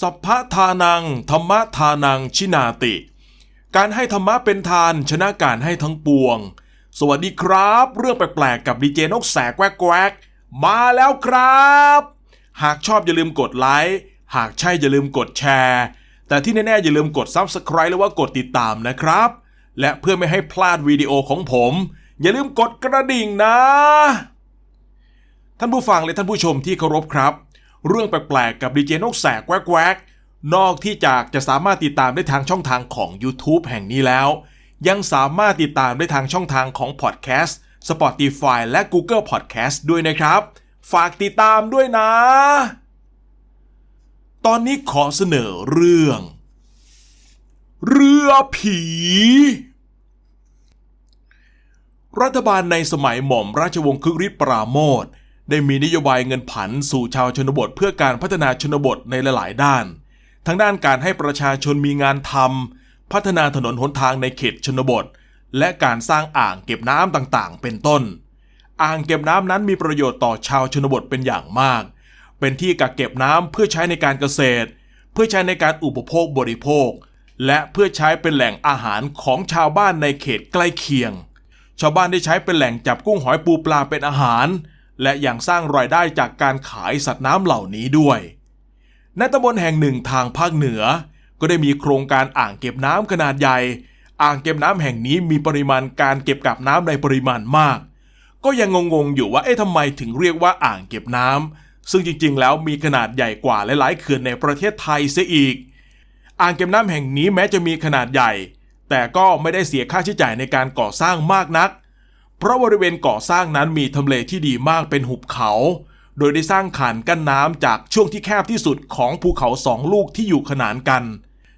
สัพพะทานัง ธรรมะทานังชินาติ การให้ธรรมะเป็นทานชนะการให้ทั้งปวง สวัสดีครับ เรื่องแปลกๆกับดีเจนกแสกแวกแวกมาแล้วครับ หากชอบอย่าลืมกดไลค์หากใช่อย่าลืมกดแชร์ แต่ที่แน่ๆอย่าลืมกด Subscribe หรือว่ากดติดตามนะครับ และเพื่อไม่ให้พลาดวิดีโอของผม อย่าลืมกดกระดิ่งนะ ท่านผู้ฟังและท่านผู้ชมที่เคารพครับ เรื่องแปลกๆ กับดีเจนกแสกแวกแวกนอกที่จากจะสามารถติดตามได้ทางช่องทางของ YouTube แห่งนี้แล้ว ยังสามารถติดตามได้ทางช่องทางของ Podcast Spotify และ Google Podcast ด้วยนะครับ ฝากติดตามด้วยนะ ตอนนี้ขอเสนอเรื่อง เรือผี รัฐบาลในสมัยหม่อมราชวงศ์คึกฤทธิ์ปราโมท ได้มีนโยบายเงินผันสู่ชาวชนบท เพื่อการพัฒนาชนบทในหลายๆ ด้าน ทั้งด้านการให้ประชาชนมีงานทำพัฒนาถนนหนทางในเขตชนบท และการสร้างอ่างเก็บน้ำต่างๆ เป็นต้น อ่างเก็บน้ำนั้นมีประโยชน์ต่อชาวชนบทเป็นอย่างมาก เป็นที่กักเก็บน้ำเพื่อใช้ในการเกษตร เพื่อใช้ในการอุปโภคบริโภค และเพื่อใช้เป็นแหล่งอาหารของชาวบ้านในเขตใกล้เคียง ชาวบ้านได้ใช้เป็นแหล่งจับกุ้งหอยปูปลาเป็นอาหาร และยังสร้างรายได้จากการขายสัตว์น้ำเหล่านี้ด้วยในตำบลแห่งหนึ่งทางภาคเหนือ ก็ได้มีโครงการอ่างเก็บน้ำขนาดใหญ่ อ่างเก็บน้ำแห่งนี้มีปริมาณการเก็บกักน้ำในปริมาณมาก ก็ยังงงๆอยู่ว่าเอ๊ะทำไมถึงเรียกว่าอ่างเก็บน้ำซึ่งจริงๆ แล้วมีขนาดใหญ่กว่าหลายๆเขื่อนในประเทศไทยเสียอีก อ่างเก็บน้ำแห่งนี้แม้จะมีขนาดใหญ่ แต่ก็ไม่ได้เสียค่าใช้จ่ายในการก่อสร้างมากนักเพราะบริเวณก่อสร้างนั้นมีทำเลที่ดีมากเป็นหุบเขา โดยได้สร้างขานกั้นน้ำจากช่วงที่แคบที่สุดของภูเขาสองลูกที่อยู่ขนานกัน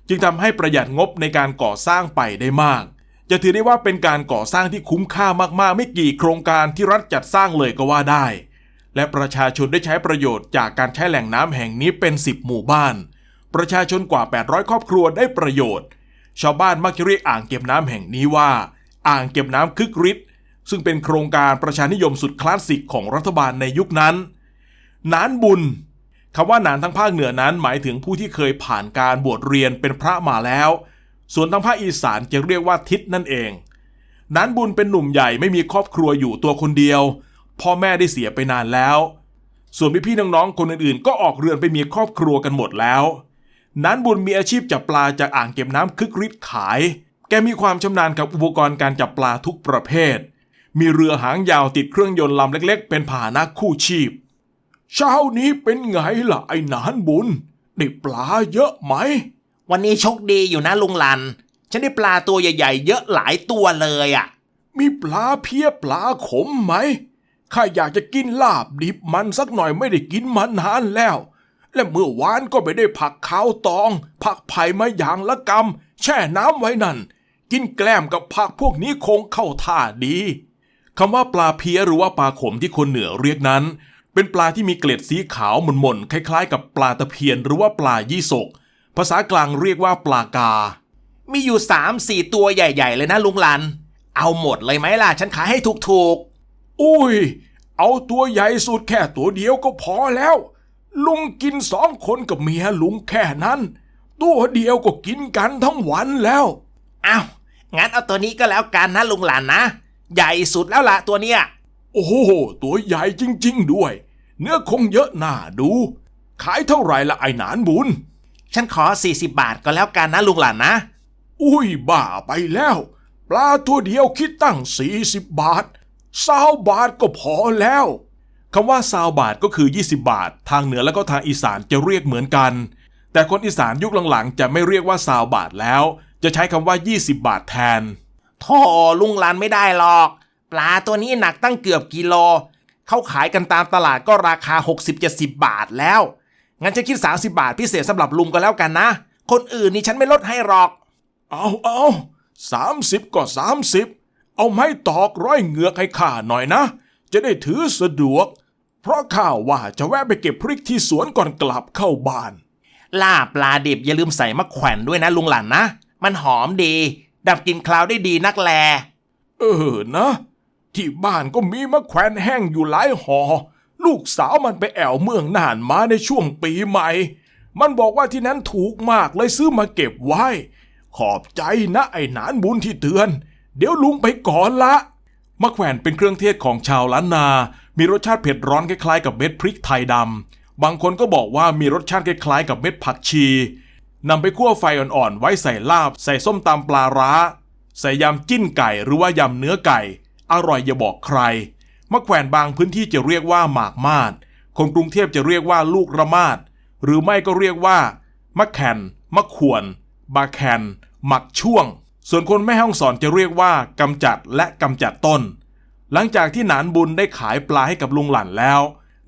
จึงทำให้ประหยัดงบในการก่อสร้างไปได้มาก จะถือได้ว่าเป็นการก่อสร้างที่คุ้มค่ามากๆ ไม่กี่โครงการที่รัฐจัดสร้างเลยก็ว่าได้ และประชาชนได้ใช้ประโยชน์จากการใช้แหล่งน้ำแห่งนี้เป็น 10 หมู่บ้าน ประชาชนกว่า 800 ครอบครัวได้ประโยชน์ ชาวบ้านมักจะเรียกอ่างเก็บน้ำแห่งนี้ว่า อ่างเก็บน้ำคึกฤทธิ์ ซึ่งเป็นโครงการประชานิยมสุดคลาสสิกของรัฐบาลในยุคนั้น นานบุญคำว่านานทั้งภาคเหนือนั้นหมายถึงผู้ที่เคยผ่านการบวชเรียนเป็นพระมาแล้ว ส่วนทางภาคอีสานจะเรียกว่าทิศนั่นเอง นานบุญเป็นหนุ่มใหญ่ไม่มีครอบครัวอยู่ตัวคนเดียว พ่อแม่ได้เสียไปนานแล้ว ส่วนพี่ๆน้องๆคนอื่นๆ ก็ออกเรือนไปมีครอบครัวกันหมดแล้วนันบุญมีอาชีพจับปลาจากอ่างเก็บน้ำคึกฤทธิ์ขาย แกมีความชำนาญกับอุปกรณ์การจับปลาทุกประเภท มีเรือหางยาวติดเครื่องยนต์ลำเล็ก ๆ เป็นพาหนะคู่ชีพ เช้านี้เป็นไงล่ะไอ้นานบุญได้ปลาเยอะไหม วันนี้โชคดีอยู่นะลุงลัน ฉันได้ปลาตัวใหญ่ ๆ เยอะหลายตัวเลยอะ่ะ มีปลาเพี้ยปลาขมไหมข้าอยากจะกินลาบดิบมันสักหน่อยไม่ได้กินมานานแล้ว และเมื่อวานก็ไปได้ผักขาวตอง ผักไผ่มาอย่างละกำแช่น้ำไว้นั่น กินแกล้มกับผักพวกนี้คงเข้าท่าดี คำว่าปลาเพี้ยหรือว่าปลาขมที่คนเหนือเรียกนั้น เป็นปลาที่มีเกล็ดสีขาวหม่นๆคล้ายๆ กับปลาตะเพียนหรือว่าปลายี่สก ภาษากลางเรียกว่าปลากา มีอยู่สามสี่ตัวใหญ่ๆ เลยนะลุงลัน เอาหมดเลยไหมล่ะ ฉันขายให้ถูกอุ้ย เอาตัวใหญ่สุดแค่ตัวเดียวก็พอแล้ว ลุงกินสองคนกับเมียลุงแค่นั้น ตัวเดียวก็กินกันทั้งวันแล้วๆอ้าวงั้นเอาตัวนี้ก็แล้วกันนะลุงลันนะ ใหญ่สุดแล้วล่ะตัวเนี้ย โอ้โห ตัวใหญ่จริง ๆ ด้วย เนื้อคงเยอะน่าดู ขายเท่าไหร่ละไอ้หนานบุญ ฉันขอ 40 บาทก็แล้วกันนะลุงลันนะ อุ้ยบ้าไปแล้ว ปลาตัวเดียวคิดตั้ง 40 บาทสาวบาทก็พอแล้วคำว่าซาวบาทก็คือ 20 บาท ทางเหนือแล้วก็ทางอีสานจะเรียกเหมือนกัน แต่คนอีสานยุคหลังๆ จะไม่เรียกว่าซาวบาทแล้ว จะใช้คำว่า 20 บาทแทน โธ่ลุงลันไม่ได้หรอก ปลาตัวนี้หนักตั้งเกือบกิโล เขาขายกันตามตลาดก็ราคา 60-70 บาทแล้ว งั้นจะคิด 30 บาทพิเศษสำหรับลุงก็แล้วกันนะ คนอื่นนี่ฉันไม่ลดให้หรอก เอาเอาสามสิบก็สามสิบเอาไม้ตอกร้อยเหงือกให้ข้าหน่อยนะ จะได้ถือสะดวก เพราะข้าว่าจะแวะไปเก็บพริกที่สวนก่อนกลับเข้าบ้านลาบปลาดิบอย่าลืมใส่มะแขวนด้วยนะลุงหลันนะ มันหอมดี ดับกลิ่นคลาวได้ดีนักแล เออนะ ที่บ้านก็มีมะแขวนแห้งอยู่หลายหอ ลูกสาวมันไปแอวเมืองน่านมาในช่วงปีใหม่ มันบอกว่าที่นั้นถูกมากเลยซื้อมาเก็บไว้ ขอบใจนะไอ้หนานบุญที่เตือน เดี๋ยวลุงไปก่อนละมะแขวนเป็นเครื่องเทศของชาวล้านนา มีรสชาติเผ็ดร้อนคล้ายๆกับเม็ดพริกไทยดำบางคนก็บอกว่ามีรสชาติคล้ายๆกับเม็ดผักชี นำไปคั่วไฟอ่อนๆ ไว้ใส่ลาบ ใส่ส้มตำปลาร้า ใส่ยำจิ้นไก่หรือว่ายำเนื้อไก่ อร่อยอย่าบอกใคร มะแขวนบางพื้นที่จะเรียกว่าหมากมาด คนกรุงเทพจะเรียกว่าลูกระมาด หรือไม่ก็เรียกว่ามะแคนมะขวนบาแคนหมักช่วง ส่วนคนแม่ห้องสอนจะเรียกว่ากำจัดและกำจัดต้น หลังจากที่นานบุญได้ขายปลาให้กับลุงหลั่นแล้ว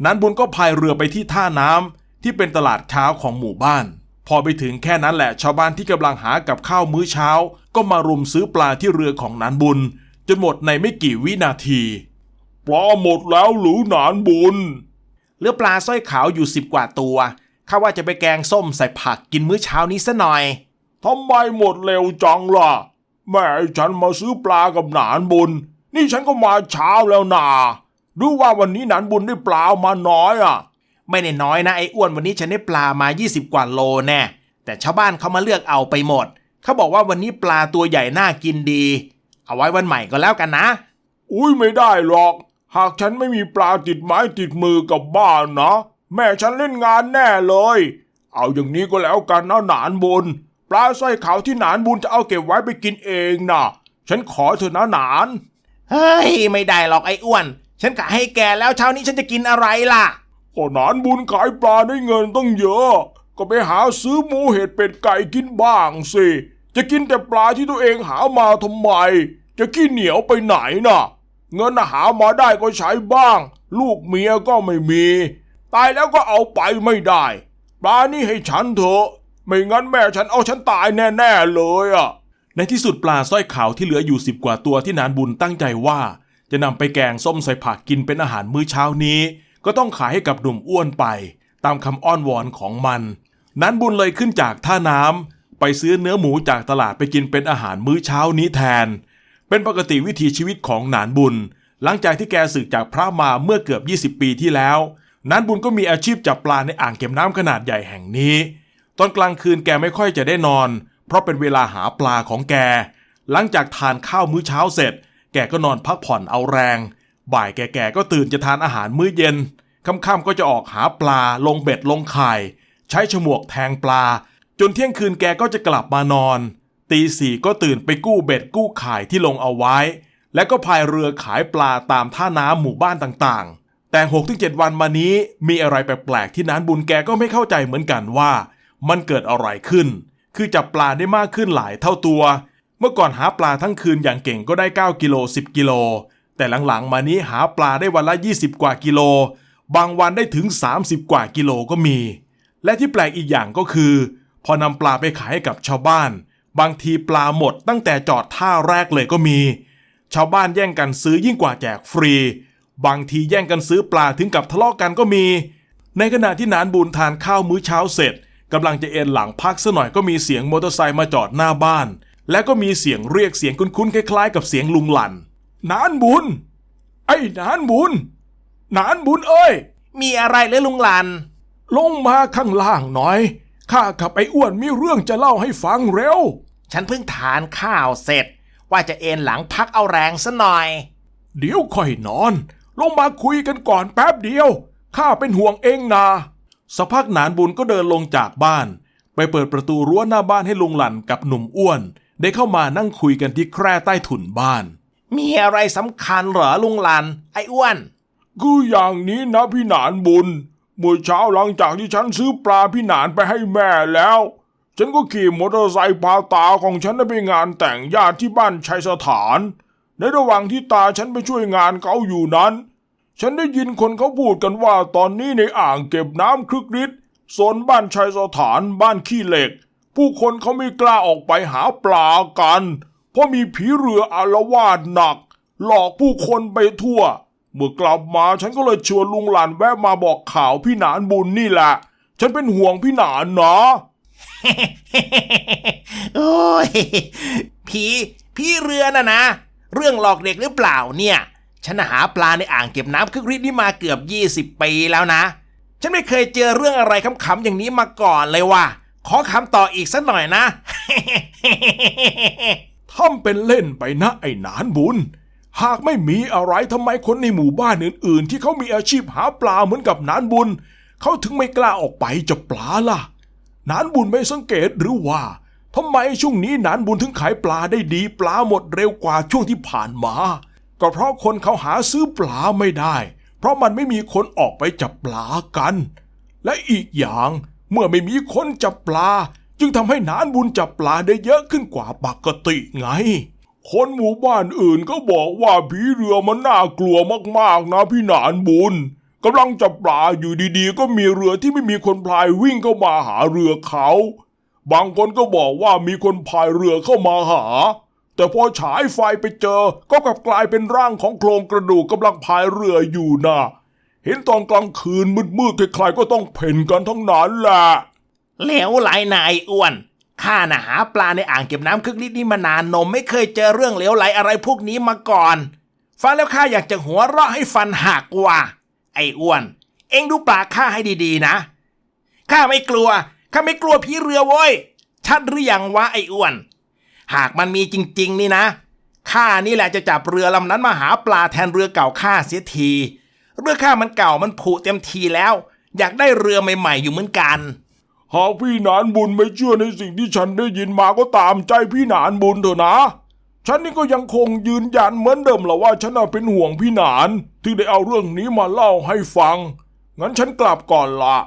นานบุญก็พายเรือไปที่ท่าน้ำที่เป็นตลาดเช้าของหมู่บ้าน อไปถึงแค่นั้นแหละชาวบ้านที่กำลังหากับข้าวมื้อเช้า ก็มารุมซื้อปลาที่เรือของนานบุญ จนหมดในไม่กี่วินาที ปลาหมดแล้วหรือหนานบุญเหลือปลาสร้อยขาวอยู่สิบกว่าตัวข้าว่าจะไปแกงส้มใส่ผักกินมื้อเช้านี้ซะหน่อยทำไมหมดเร็วจังล่ะ แม่ฉันมาซื้อปลากับหนานบุญ นี่ฉันก็มาเช้าแล้วนาหรือว่าวันนี้หนานบุญได้ปลามาน้อยอะ ไม่ได้น้อยนะไอ้อ้วนวันนี้ฉันได้ปลามา 20 กว่าโลแน่แต่ชาวบ้านเขามาเลือกเอาไปหมด เขาบอกว่าวันนี้ปลาตัวใหญ่น่ากินดี เอาไว้วันใหม่ก็แล้วกันนะ อุ้ยไม่ได้หรอก หากฉันไม่มีปลาติดไม้ติดมือกลับบ้านนะแม่ฉันเล่นงานแน่เลย เอาอย่างนี้ก็แล้วกันนะหนานบุญ ปลาสร้อยขาวที่หนานบุญจะเอาเก็บไว้ไปกินเองนะฉันขอเถอะนะหนาน เฮ้ย ไม่ได้หรอกไอ้อ้วน ฉันกะให้แกแล้วเช้านี้ฉันจะกินอะไรล่ะ ก็นานบุญขายปลาได้เงินต้องเยอะ ก็ไปหาซื้อหมูเห็ดเป็ดไก่กินบ้างสิ จะกินแต่ปลาที่ตัวเองหามาทำไม จะขี้เหนียวไปไหนน่ะ เงินหามาได้ก็ใช้บ้าง ลูกเมียก็ไม่มี ตายแล้วก็เอาไปไม่ได้ ปลานี่ให้ฉันเถอะ ไม่งั้นแม่ฉันเอาฉันตายแน่ ๆ เลยอะ ในที่สุดปลาสร้อยขาวที่เหลืออยู่สิบกว่าตัวที่นานบุญตั้งใจว่า จะนำไปแกงส้มใส่ผักกินเป็นอาหารมื้อเช้านี้ ก็ต้องขายให้กับหนุ่มอ้วนไป ตามคำอ้อนวอนของมัน นั้นบุญเลยขึ้นจากท่าน้ำไปซื้อเนื้อหมูจากตลาดไปกินเป็นอาหารมื้อเช้านี้แทน เป็นปกติวิถีชีวิตของหนานบุญ หลังจากที่แกสึกจากพระมาเมื่อเกือบ 20 ปีที่แล้วนานบุญก็มีอาชีพจับปลาในอ่างเก็บน้ำขนาดใหญ่แห่งนี้ ตอนกลางคืนแกไม่ค่อยจะได้นอน เพราะเป็นเวลาหาปลาของแก หลังจากทานข้าวมื้อเช้าเสร็จ แกก็นอนพักผ่อนเอาแรง บ่ายแก่ๆก็ตื่นจะทานอาหารมื้อเย็น ค่ำๆก็จะออกหาปลา ลงเบ็ดลงไข่ ใช้ฉมวกแทงปลา จนเที่ยงคืนแกก็จะกลับมานอน ตีสี่ก็ตื่นไปกู้เบ็ดกู้ไข่ที่ลงเอาไว้ แล้วก็พายเรือขายปลาตามท่าน้ำหมู่บ้านต่างๆ แต่6-7วันมานี้มีอะไรแปลกๆที่นานบุญแกก็ไม่เข้าใจเหมือนกันว่า มันเกิดอะไรขึ้น คือจับปลาได้มากขึ้นหลายเท่าตัว เมื่อก่อนหาปลาทั้งคืนอย่างเก่งก็ได้ 9 กิโล 10 กิโล แต่หลังๆ มานี้หาปลาได้วันละ 20 กว่ากิโล บางวันได้ถึง 30 กว่ากิโลก็มี และที่แปลกอีกอย่างก็คือ พอนำปลาไปขายให้กับชาวบ้าน บางทีปลาหมดตั้งแต่จอดท่าแรกเลยก็มี ชาวบ้านแย่งกันซื้อยิ่งกว่าแจกฟรี บางทีแย่งกันซื้อปลาถึงกับทะเลาะกันก็มี ในขณะที่นานบุญทานข้าวมื้อเช้าเสร็จกำลังจะเอนหลังพักซะหน่อยก็มีเสียงมอเตอร์ไซค์มาจอดหน้าบ้าน และก็มีเสียงเรียกเสียงคุ้นๆคล้ายๆ กับเสียงลุงหลัน นานบุญ ไอ้นานบุญ นานบุญเอ้ย มีอะไรเลยลุงหลัน ลงมาข้างล่างหน่อย ข้ากับไอ้อ้วนมีเรื่องจะเล่าให้ฟังเร็ว ฉันเพิ่งทานข้าวเสร็จ ว่าจะเอนหลังพักเอาแรงซะหน่อย เดี๋ยวค่อยนอน ลงมาคุยกันก่อนแป๊บเดียว ข้าเป็นห่วงเองนาสักพักหนานบุญก็เดินลงจากบ้าน ไปเปิดประตูรั้วหน้าบ้านให้ลุงหลั่นกับหนุ่มอ้วน ได้เข้ามานั่งคุยกันที่แคร่ใต้ถุนบ้าน มีอะไรสำคัญเหรอลุงลัน ไอ้อ้วน คืออย่างนี้นะพี่หนานบุญ เมื่อเช้าหลังจากที่ฉันซื้อปลาพี่หนานไปให้แม่แล้ว ฉันก็ขี่มอเตอร์ไซค์พาตาของฉันไปงานแต่งญาติที่บ้านชัยสถาน ในระหว่างที่ตาฉันไปช่วยงานเขาอยู่นั้น ฉันได้ยินคนเขาพูดกันว่าตอนนี้ในอ่างเก็บน้ำคลึกฤทธิ์โซนบ้านชัยสถานบ้านขี้เหล็ก ผู้คนเขาไม่กล้าออกไปหาปลากันเพราะมีผีเรืออารวาสหนัก หลอกผู้คนไปทั่ว เมื่อกลับมาฉันก็เลยชวนลุงหลานแวะมาบอกข่าวพี่หนานบุญนี่แหละ ฉันเป็นห่วงพี่หนานนะโอ้ยผีพี่เรือน่ะนะ เรื่องหลอกเด็กหรือเปล่าเนี่ย ฉันหาปลาในอ่างเก็บน้ำคึกฤทธิ์นี่มาเกือบ 20 ปีแล้วนะ ฉันไม่เคยเจอเรื่องอะไรขำๆอย่างนี้มาก่อนเลยว่ะขอคำต่ออีกสักหน่อยนะ ทำเป็นเล่นไปนะไอ้หนานบุญ หากไม่มีอะไรทำไมคนในหมู่บ้านอื่น ๆ ที่เขามีอาชีพหาปลาเหมือนกับนานบุญ เขาถึงไม่กล้าออกไปจับปลาล่ะ นานบุญไม่สังเกตหรือว่าทำไมช่วงนี้นานบุญถึงขายปลาได้ดีปลาหมดเร็วกว่าช่วงที่ผ่านมา ก็เพราะคนเขาหาซื้อปลาไม่ได้ เพราะมันไม่มีคนออกไปจับปลากัน และอีกอย่างเมื่อไม่มีคนจับปลา จึงทำให้นานบุญจับปลาได้เยอะขึ้นกว่าปกติไง คนหมู่บ้านอื่นก็บอกว่าผีเรือมันน่ากลัวมากๆนะพี่นานบุญกำลังจับปลาอยู่ดีๆ ก็มีเรือที่ไม่มีคนพายวิ่งเข้ามาหาเรือเขา บางคนก็บอกว่ามีคนพายเรือเข้ามาหา แต่พอฉายไฟไปเจอก็กลับกลายเป็นร่างของโครงกระดูกกำลังพายเรืออยู่นะเห็นตอนกลางคืนมืดๆใครๆก็ต้องเพ่นกันทั้งนั้นแหละ เหลวไหลนายอ้วนข้าน่ะหาปลาในอ่างเก็บน้ำคึกฤทธิ์นี่มานานนมไม่เคยเจอเรื่องเหลวไหลอะไรพวกนี้มาก่อน ฟังแล้วข้าอยากจะหัวเราะให้ฟันหักว่ะไอ้อ้วน เอ็งดูปากข้าให้ดีๆนะข้าไม่กลัวข้าไม่กลัวผีเรือเว้ยชัดหรือยังวะไอ้อ้วน หากมันมีจริง ๆ นี่นะข้านี่แหละจะจับเรือลำนั้นมาหาปลาแทนเรือเก่าข้าเสียทีเรือข้ามันเก่ามันผุเต็มทีแล้ว อยากได้เรือใหม่ ๆ อยู่เหมือนกัน หากพี่หนานบุญไม่เชื่อในสิ่งที่ฉันได้ยินมาก็ตามใจพี่หนานบุญเถอะนะ ฉันนี่ก็ยังคงยืนยันเหมือนเดิมแหละว่าฉันน่ะเป็นห่วงพี่หนานที่ได้เอาเรื่องนี้มาเล่าให้ฟัง งั้นฉันกลับก่อนละ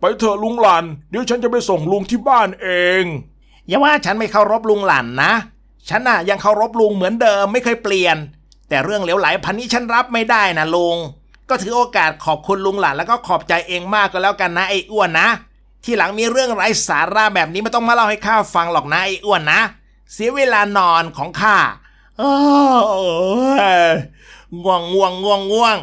ไปเถอะลุงหลัน เดี๋ยวฉันจะไปส่งลุงที่บ้านเอง อย่าว่าฉันไม่เคารพลุงหลันนะ ฉันน่ะยังเคารพลุงเหมือนเดิมไม่เคยเปลี่ยน แต่เรื่องเหลวไหลพันนี้ฉันรับไม่ได้นะลุง ก็ถือโอกาสขอบคุณลุงหลันแล้วก็ขอบใจเองมากก็แล้วกันนะไอ้อ้วนนะ ที่หลังมีเรื่องไร้สาระแบบนี้ไม่ต้องมาเล่าให้ข้าฟังหรอกนะไอ้อ้วนนะ เสียเวลานอนของข้าโอ้ยง่วงง่วงง่วงง่วง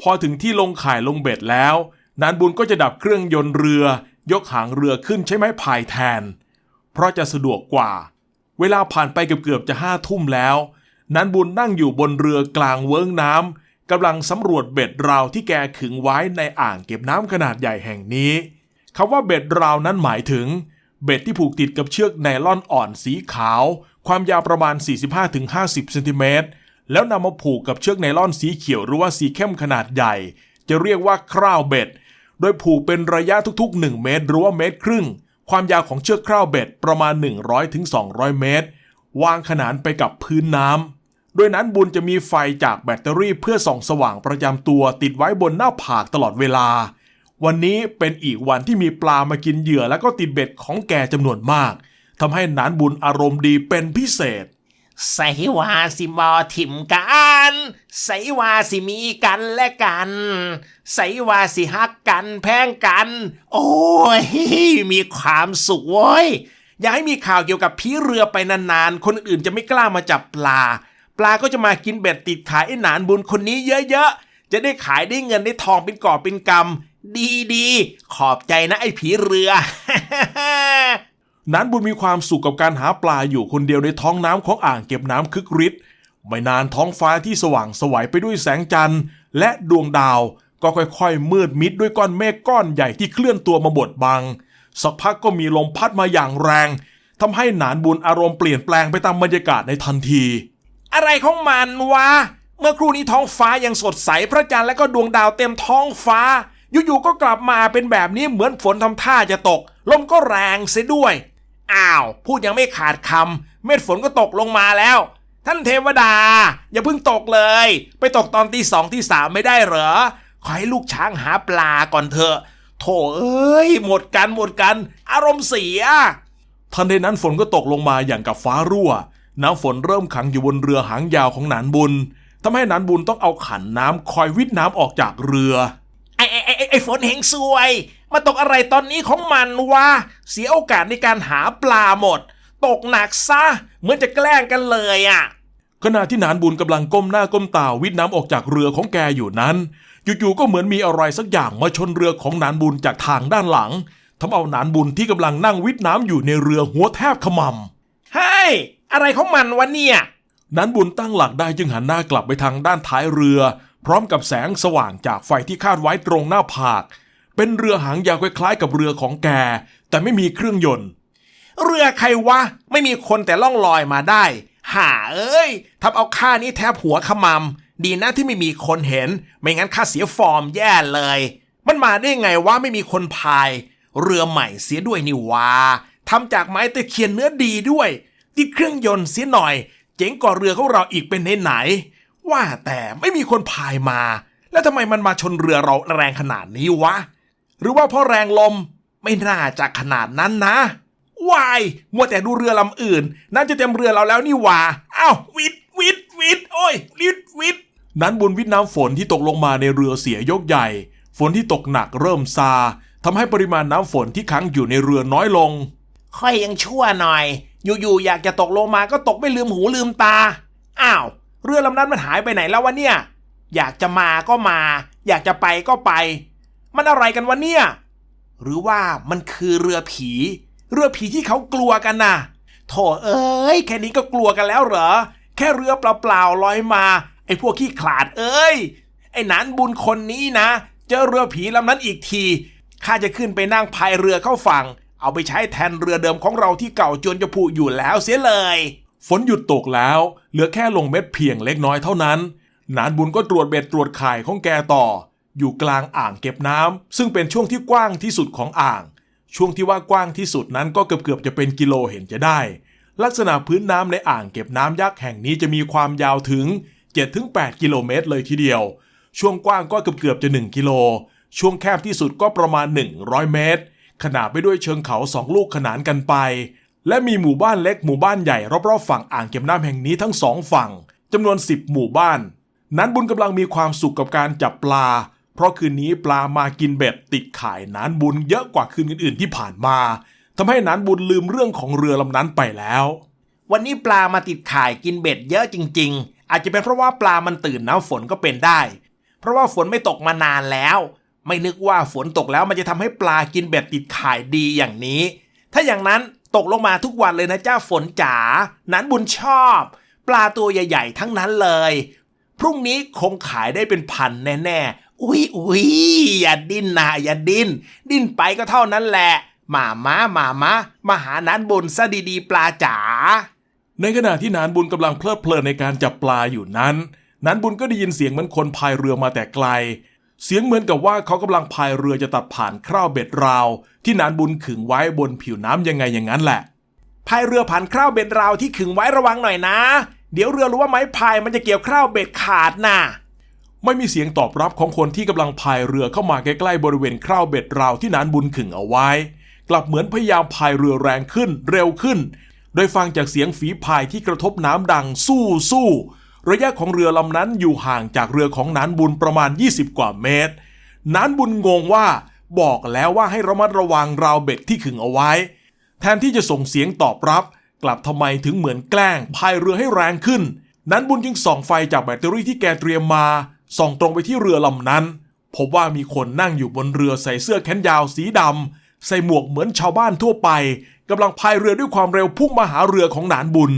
พอถึงที่ลงข่ายลงเบ็ดแล้ว นานบุญก็จะดับเครื่องยนต์เรือ ยกหางเรือขึ้นใช้ไม้พายแทน เพราะจะสะดวกกว่า เวลาผ่านไปเกือบๆจะห้าทุ่มแล้ว นานบุญนั่งอยู่บนเรือกลางเวิ้งน้ำกำลังสำรวจเบ็ดราวที่แกขึงไว้ในอ่างเก็บน้ำขนาดใหญ่แห่งนี้ คำว่าเบ็ดราวนั้นหมายถึง เบ็ดที่ผูกติดกับเชือกไนล่อนอ่อนสีขาว ความยาวประมาณ 45-50เซนติเมตรแล้วนำมาผูกกับเชือกไนล่อนสีเขียวหรือว่าสีเข้มขนาดใหญ่ จะเรียกว่าคร่าวเบ็ด โดยผูกเป็นระยะทุกๆ 1 เมตร หรือว่าเมตรครึ่ง ความยาวของเชือกคร่าวเบ็ดประมาณ 100-200 เมตร วางขนานไปกับพื้นน้ำโดยนั้นบุญจะมีไฟจากแบตเตอรี่เพื่อส่องสว่างประจำตัวติดไว้บนหน้าผากตลอดเวลา วันนี้เป็นอีกวันที่มีปลามากินเหยื่อและก็ติดเบ็ดของแกจำนวนมากทำให้นานบุญอารมณ์ดีเป็นพิเศษใส่ว่าสิบอถิมกันใส่ว่าสิมีกันและกันใส่ว่าสิฮักกันแพงกัน โอ้ย มีความสุขเว้ย อยาให้มีข่าวเกี่ยวกับผีเรือไปนานๆ คนอื่นจะไม่กล้ามาจับปลา ปลาก็จะมากินเบ็ดติดขายไอ้หนานบุญคนนี้เยอะๆ จะได้ขายได้เงินได้ทองเป็นก่อเป็นกำดีๆขอบใจนะไอ้ผีเรือ นั้นบุญมีความสุขกับการหาปลาอยู่คนเดียวในท้องน้ำของอ่างเก็บน้ำคึกฤทธิ์ไม่นานท้องฟ้าที่สว่างสวัยไปด้วยแสงจันทร์ และดวงดาวก็ค่อยๆ มืดมิดด้วยก้อนเมฆก้อนใหญ่ที่เคลื่อนตัวมาบดบัง สักพักก็มีลมพัดมาอย่างแรงทำให้หนานบุญอารมณ์เปลี่ยนแปลงไปตามบรรยากาศในทันที อะไรของมันวะ เมื่อครู่นี้ท้องฟ้ายังสดใสพระจันทร์และก็ดวงดาวเต็มท้องฟ้า อยู่ๆก็กลับมาเป็นแบบนี้เหมือนฝนทำท่าจะตก ลมก็แรงเสียด้วย อ้าว พูดยังไม่ขาดคำเม็ดฝนก็ตกลงมาแล้ว ท่านเทวดา อย่าเพิ่งตกเลย ไปตกตอนตีสองที่สามไม่ได้เหรอ ขอให้ลูกช้างหาปลาก่อนเถอะ โถเอ้ย หมดกันหมดกัน อารมณ์เสียทันใดนั้นฝนก็ตกลงมาอย่างกับฟ้ารั่ว น้ำฝนเริ่มขังอยู่บนเรือหางยาวของหนานบุญทำให้หนานบุญต้องเอาขันน้ำคอยวิทน้ำออกจากเรือ ไอ้ไอ้ไอ้ไอ้ไอ้ฝนเฮงซวย มาตกอะไรตอนนี้ของมันวะ เสียโอกาสในการหาปลาหมด ตกหนักซะ เหมือนจะแกล้งกันเลยอะ ขณะที่หนานบุญกำลังก้มหน้าก้มตาวิทน้ำออกจากเรือของแกอยู่นั้น อยู่ๆก็เหมือนมีอะไรสักอย่างมาชนเรือของหนานบุญจากทางด้านหลังทำเอาหนานบุญที่กำลังนั่งวิทน้ำอยู่ในเรือหัวแทบขมำเฮ้ยอะไรของมันวะเนี่ย นั้นบุญตั้งหลักได้จึงหันหน้ากลับไปทางด้านท้ายเรือ พร้อมกับแสงสว่างจากไฟที่คาดไว้ตรงหน้าผาก เป็นเรือหางยาวคล้ายๆกับเรือของแก แต่ไม่มีเครื่องยนต์ เรือใครวะ ไม่มีคนแต่ล่องลอยมาได้หาเอ้ยทำเอาข้านี้แทบหัวขมำดีนะที่ไม่มีคนเห็น ไม่งั้นข้าเสียฟอร์มแย่เลย มันมาได้ไงวะไม่มีคนพาย เรือใหม่เสียด้วยนี่วาทำจากไม้ตะเคียนเนื้อดีด้วยติดเครื่องยนต์เสียหน่อย เจ๋งกว่าเรือของเราอีกเป็นไหนๆ ว่าแต่ไม่มีคนพายมา แล้วทำไมมันมาชนเรือเราแรงขนาดนี้วะ หรือว่าเพราะแรงลมไม่น่าจะขนาดนั้นนะวายมัวแต่ดูเรือลำอื่นน่าจะเต็มเรือเราแล้วนี่หว่าอ้าววิดวิดวิดโอ้ยวิดวิดนั้นบุญวิทน้ำฝนที่ตกลงมาในเรือเสียยกใหญ่ ฝนที่ตกหนักเริ่มซาทำให้ปริมาณน้ำฝนที่ค้างอยู่ในเรือน้อยลง ค่อยยังชั่วหน่อย อยู่ๆอยากจะตกลงมาก็ตกไม่ลืมหูลืมตา อ้าว เรือลำนั้นมันหายไปไหนแล้ววะเนี่ย อยากจะมาก็มา อยากจะไปก็ไป มันอะไรกันวะเนี่ย หรือว่ามันคือเรือผี เรือผีที่เขากลัวกันน่ะ โถเอ้ย แค่นี้ก็กลัวกันแล้วเหรอ แค่เรือเปล่าๆลอยมา ไอ้พวกขี้ขลาดเอ้ย ไอ้นานบุญคนนี้นะ เจอเรือผีลำนั้นอีกที ข้าจะขึ้นไปนั่งพายเรือเข้าฝั่ง เอาไปใช้แทนเรือเดิมของเราที่เก่าจนจะผุอยู่แล้วเสียเลย ฝนหยุดตกแล้ว เหลือแค่ลงเม็ดเพียงเล็กน้อยเท่านั้น นานบุญก็ตรวจเบ็ดตรวจข่ายของแกต่อ อยู่กลางอ่างเก็บน้ำซึ่งเป็นช่วงที่กว้างที่สุดของอ่าง ช่วงที่ว่ากว้างที่สุดนั้นก็เกือบๆจะเป็นกิโลเห็นจะได้ ลักษณะพื้นน้ำในอ่างเก็บน้ำยักษ์แห่งนี้จะมีความยาวถึง 7-8 กิโลเมตรเลยทีเดียว ช่วงกว้างก็เกือบๆจะ 1 กิโล ช่วงแคบที่สุดก็ประมาณ 100 เมตรขนาบไปด้วยเชิงเขาสองลูกขนานกันไป และมีหมู่บ้านเล็กหมู่บ้านใหญ่รอบๆฝั่งอ่างเก็บน้ำแห่งนี้ทั้งสองฝั่งจำนวน 10 หมู่บ้าน นั้นบุญกำลังมีความสุขกับการจับปลา เพราะคืนนี้ปลามากินเบ็ดติดข่ายนานบุญเยอะกว่าคืนอื่นๆที่ผ่านมาทำให้นานบุญลืมเรื่องของเรือลำนั้นไปแล้ว วันนี้ปลามาติดข่ายกินเบ็ดเยอะจริง ๆ อาจจะเป็นเพราะว่าปลามันตื่นน้ำฝนก็เป็นได้ เพราะว่าฝนไม่ตกมานานแล้ว ไม่นึกว่าฝนตกแล้วมันจะทำให้ปลากินเบ็ดติดข่ายดีอย่างนี้ ถ้าอย่างนั้น ตกลงมาทุกวันเลยนะเจ้าฝนจ๋านั้นบุญชอบ ปลาตัวใหญ่ ๆ ทั้งนั้นเลย พรุ่งนี้คงขายได้เป็นพันแน่ๆอุ๊ยอุ๊ยอย่าดิ้นนะอย่าดิ้น ดิ้นไปก็เท่านั้นแหละหมาม้าหมาม้ามาหานันบุญซะดีๆ ปลาจ๋าในขณะที่นานบุญกำลังเพลิดเพลินในการจับปลาอยู่นั้นนานบุญก็ได้ยินเสียงเหมือนคนพายเรือมาแต่ไกล เสียงเหมือนกับว่าเขากำลังพายเรือจะตัดผ่านคร่าวเบ็ดราว ที่นานบุญขึงไว้บนผิวน้ำยังไงอย่างนั้นแหละพายเรือผ่านคร่าวเบ็ดราวที่ขึงไว้ระวังหน่อยนะ เดี๋ยวเรือรู้ว่าไม้พายมันจะเกี่ยวคร่าวเบ็ดขาดน่ะไม่มีเสียงตอบรับของคนที่กำลังพายเรือเข้ามาใกล้ๆบริเวณคร่าวเบ็ดราวที่นานบุญขึงเอาไว้ กลับเหมือนพยายามพายเรือแรงขึ้นเร็วขึ้น โดยฟังจากเสียงฝีพายที่กระทบน้ำดังสู้สู้ ระยะของเรือลำนั้นอยู่ห่างจากเรือของนานบุญประมาณ 20 กว่าเมตร นานบุญงงว่าบอกแล้วว่าให้ระมัดระวังราวเบ็ดที่ขึงเอาไว้ แทนที่จะส่งเสียงตอบรับ กลับทำไมถึงเหมือนแกล้งพายเรือให้แรงขึ้น นั้นบุญจึงส่องไฟจากแบตเตอรี่ที่แกเตรียมมา ส่องตรงไปที่เรือลำนั้น พบว่ามีคนนั่งอยู่บนเรือใส่เสื้อแขนยาวสีดำใส่หมวกเหมือนชาวบ้านทั่วไปกำลังพายเรือด้วยความเร็วพุ่งมาหาเรือของหนานบุญ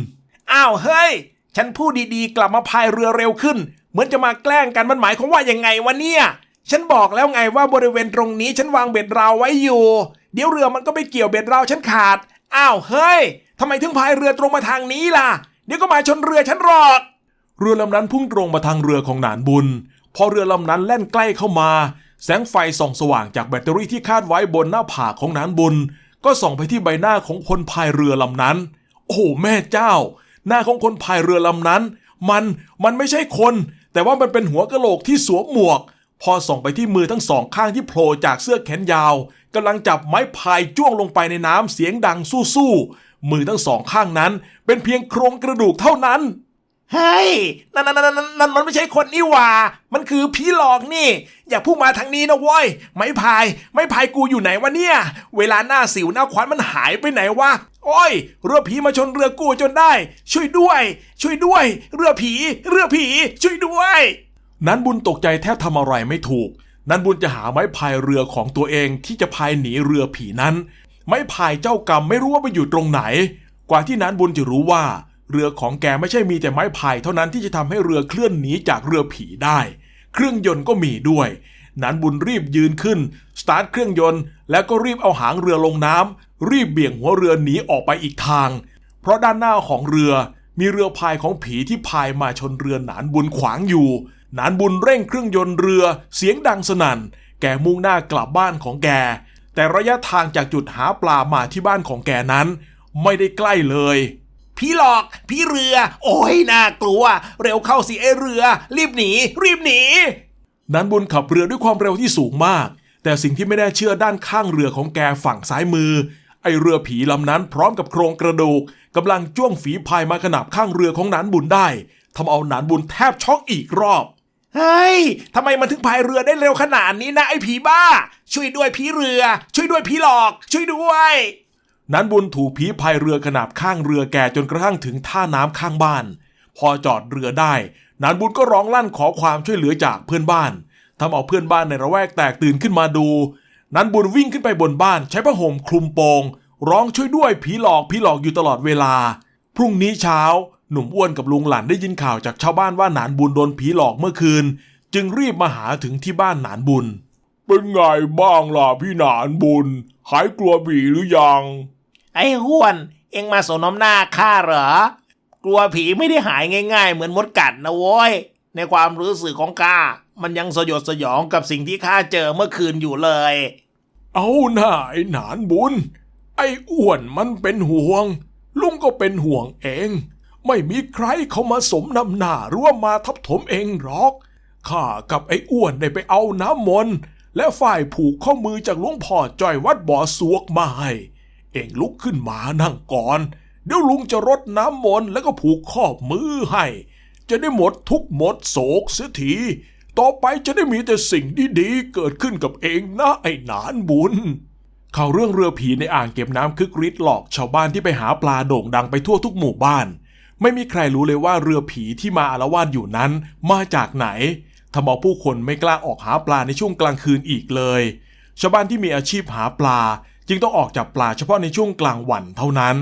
อ้าวเฮ้ย ฉันพูดดีๆ กลับมาพายเรือเร็วขึ้น เหมือนจะมาแกล้งกันมันหมายความว่ายังไงวะเนี่ย ฉันบอกแล้วไงว่าบริเวณตรงนี้ฉันวางเบ็ดราวไว้อยู่ เดี๋ยวเรือมันก็ไปเกี่ยวเบ็ดราวฉันขาด อ้าวเฮ้ยทำไมถึงพายเรือตรงมาทางนี้ล่ะ เดี๋ยวก็มาชนเรือฉันหรอกเรือลำนั้นพุ่งตรงมาทางเรือของหนานบุญ พอเรือลำนั้นแล่นใกล้เข้ามา แสงไฟส่องสว่างจากแบตเตอรี่ที่คาดไว้บนหน้าผากของหนานบุญ ก็ส่องไปที่ใบหน้าของคนพายเรือลำนั้น โอ้แม่เจ้า หน้าของคนพายเรือลำนั้น มันมันไม่ใช่คน แต่ว่ามันเป็นหัวกะโหลกที่สวมหมวก พอส่องไปที่มือทั้งสองข้างที่โผล่จากเสื้อแขนยาวกำลังจับไม้พายจ้วงลงไปในน้ำเสียงดังสู้ๆมือทั้งสองข้างนั้น เป็นเพียงโครงกระดูกเท่านั้นเฮ้ยนั่นนั่นนั่นนั่นมันไม่ใช่คนนี่หว่า มันคือผีหลอกนี่ อย่าพุ่งมาทางนี้นะว้อย ไม้พาย ไม้พายกูอยู่ไหนวะเนี่ย เวลาหน้าสิวหน้าขวานมันหายไปไหนวะ โอ้ย เรือผีมาชนเรือกูจนได้ ช่วยด้วย ช่วยด้วย เรือผี เรือผี ช่วยด้วย นั้นบุญตกใจแทบทำอะไรไม่ถูก นั้นบุญจะหาไม้พายเรือของตัวเองที่จะพายหนีเรือผีนั้น ไม้พายเจ้ากรรมไม่รู้ว่าไปอยู่ตรงไหน กว่าที่นั้นบุญจะรู้ว่า เรือของแกไม่ใช่มีแต่ไม้พายเท่านั้นที่จะทำให้เรือเคลื่อนหนีจากเรือผีได้ เครื่องยนต์ก็มีด้วยนานบุญรีบยืนขึ้น สตาร์ทเครื่องยนต์ แล้วก็รีบเอาหางเรือลงน้ำ รีบเบี่ยงหัวเรือหนีออกไปอีกทาง เพราะด้านหน้าของเรือมีเรือพายของผีที่พายมาชนเรือหนานบุญขวางอยู่ หนานบุญเร่งเครื่องยนต์เรือเสียงดังสนั่น แกมุ่งหน้ากลับบ้านของแก แต่ระยะทางจากจุดหาปลามาที่บ้านของแกนั้น ไม่ได้ใกล้เลยพี่หลอกพี่เรือ โอ้ยน่ากลัว เร็วเข้าสิไอเรือ รีบหนี รีบหนีนั้นบุญขับเรือด้วยความเร็วที่สูงมาก แต่สิ่งที่ไม่น่าเชื่อด้านข้างเรือของแกฝั่งซ้ายมือ ไอเรือผีลำนั้นพร้อมกับโครงกระดูกกำลังจ้วงฝีพายมาขนาบข้างเรือของนานบุญได้ทำเอานานบุญแทบช็อกอีกรอบเฮ้ยทำไมมันถึงพายเรือได้เร็วขนาดนี้นะไอ้ผีบ้า ช่วยด้วยพี่เรือ ช่วยด้วยพี่หลอก ช่วยด้วยนานบุญถูกผีพายเรือขนาบข้างเรือแก่จนกระทั่งถึงท่าน้ำข้างบ้าน พอจอดเรือได้นานบุญก็ร้องลั่นขอความช่วยเหลือจากเพื่อนบ้านทำเอาเพื่อนบ้านในระแวกแตกตื่นขึ้นมาดู นานบุญวิ่งขึ้นไปบนบ้านใช้ผ้าห่มคลุมโปง ร้องช่วยด้วยผีหลอกผีหลอกอยู่ตลอดเวลา พรุ่งนี้เช้า หนุ่มอ้วนกับลุงหลานได้ยินข่าวจากชาวบ้านว่าหนานบุญโดนผีหลอกเมื่อคืน จึงรีบมาหาถึงที่บ้านหนานบุญ เป็นไงบ้างล่ะพี่หนานบุญ หายกลัวผีหรือยัง ไอ้ห้วน เอ็งมาสนน้ำหน้าข้าเหรอ กลัวผีไม่ได้หายง่าย ๆ เหมือนมดกัดนะโว้ย ในความรู้สึกของข้ามันยังสยดสยองกับสิ่งที่ข้าเจอเมื่อคืนอยู่เลย เอาหน่าไอ้หนานบุญ ไอ้อ้วนมันเป็นห่วง ลุงก็เป็นห่วงเอง ไม่มีใครเขามาสมนำหน้ารือว่ามาทับถมเองหรอกข้ากับไอ้อ้วนได้ไปเอาน้ำมนต์และฝ่ายผูกข้อมือจากหลวงพ่อจอยวัดบ่อสวกมาให้เองลุกขึ้นมานั่งก่อน เดี๋ยวลุงจะรดน้ำมนต์แล้วก็ผูกข้อมือให้ จะได้หมดทุกหมดโศกเสียที ต่อไปจะได้มีแต่สิ่งดีๆเกิดขึ้นกับเองนะไอ้หนานบุญ ข่าวเรื่องเรือผีในอ่างเก็บน้ำคึกฤทธิ์หลอกชาวบ้านที่ไปหาปลาโด่งดังไปทั่วทุกหมู่บ้าน ไม่มีใครรู้เลยว่าเรือผีที่มาอารวาสอยู่นั้นมาจากไหนทำเอาผู้คนไม่กล้าออกหาปลาในช่วงกลางคืนอีกเลย ชาวบ้านที่มีอาชีพหาปลา จึงต้องออกจับปลาเฉพาะในช่วงกลางวันเท่านั้น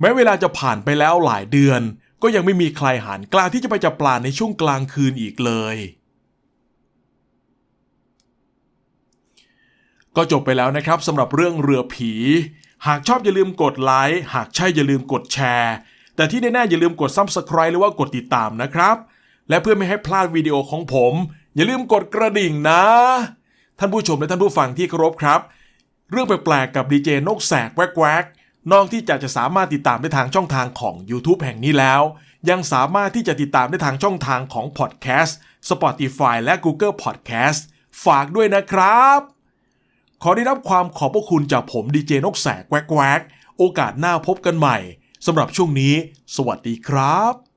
แม้เวลาจะผ่านไปแล้วหลายเดือน ก็ยังไม่มีใครหานกล้าที่จะไปจับปลาในช่วงกลางคืนอีกเลย ก็จบไปแล้วนะครับสำหรับเรื่องเรือผี หากชอบอย่าลืมกดไลค์หากใช่อย่าลืมกดแชร์ แต่ที่แน่ๆอย่าลืมกด Subscribe หรือว่ากดติดตามนะครับ และเพื่อไม่ให้พลาดวิดีโอของผม อย่าลืมกดกระดิ่งนะ ท่านผู้ชมและท่านผู้ฟังที่เคารพครับ เรื่องแปลกๆกับดีเจนกแสกแวกๆ นอกที่จะจะสามารถติดตามได้ทางช่องทางของ YouTube แห่งนี้แล้ว ยังสามารถที่จะติดตามได้ทางช่องทางของ Podcast Spotify และ Google Podcast ฝากด้วยนะครับ ขอได้รับความขอบพระคุณจากผมดีเจนกแสกแวกๆโอกาสหน้าพบกันใหม่สำหรับช่วงนี้ สวัสดีครับ